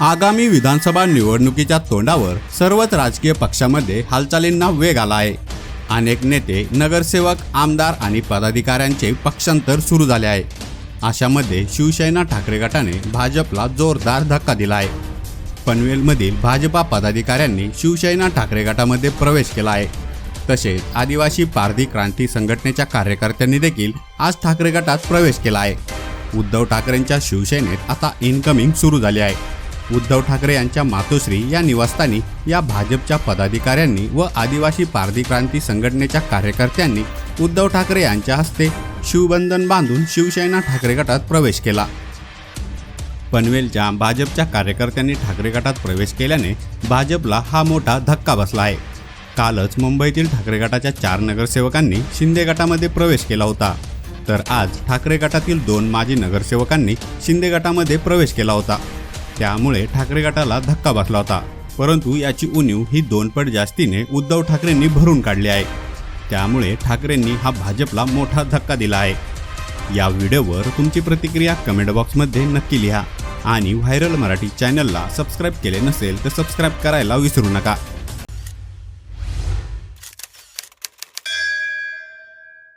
आगामी विधानसभा निवडणुकीच्या तोंडावर सर्वच राजकीय पक्षामध्ये हालचालींना वेग आला आहे. अनेक नेते नगरसेवक आमदार आणि पदाधिकाऱ्यांचे पक्षांतर सुरू झाले आहे. अशामध्ये शिवसेना ठाकरे गटाने भाजपला जोरदार धक्का दिला आहे. पनवेलमधील भाजपा पदाधिकाऱ्यांनी शिवसेना ठाकरे गटामध्ये प्रवेश केला आहे. तसेच आदिवासी पारधी क्रांती संघटनेच्या कार्यकर्त्यांनी देखील आज ठाकरे गटात प्रवेश केला आहे. उद्धव ठाकरेंच्या शिवसेनेत आता इनकमिंग सुरू झाली आहे. उद्धव ठाकरे यांच्या मातोश्री या निवासस्थानी या भाजपच्या पदाधिकाऱ्यांनी व आदिवासी पारधी क्रांती संघटनेच्या कार्यकर्त्यांनी उद्धव ठाकरे यांच्या हस्ते शिवबंधन बांधून शिवसेना ठाकरे गटात प्रवेश केला. पनवेलच्या भाजपच्या कार्यकर्त्यांनी ठाकरे गटात प्रवेश केल्याने भाजपला हा मोठा धक्का बसला आहे. कालच मुंबईतील ठाकरे गटाच्या चार नगरसेवकांनी शिंदे गटामध्ये प्रवेश केला होता. तर आज ठाकरे गटातील दोन माजी नगरसेवकांनी शिंदे गटामध्ये प्रवेश केला होता. त्यामुळे ठाकरे गटाला धक्का बसला होता. परंतु याची उणीव ही दोनपट जास्तीने उद्धव ठाकरेंनी भरून काढली आहे. त्यामुळे ठाकरेंनी हा भाजपला मोठा धक्का दिला आहे. या व्हिडिओवर तुमची प्रतिक्रिया कमेंट बॉक्समध्ये नक्की लिहा. आणि व्हायरल मराठी चॅनलला सबस्क्राईब केले नसेल तर सबस्क्राईब करायला विसरू नका.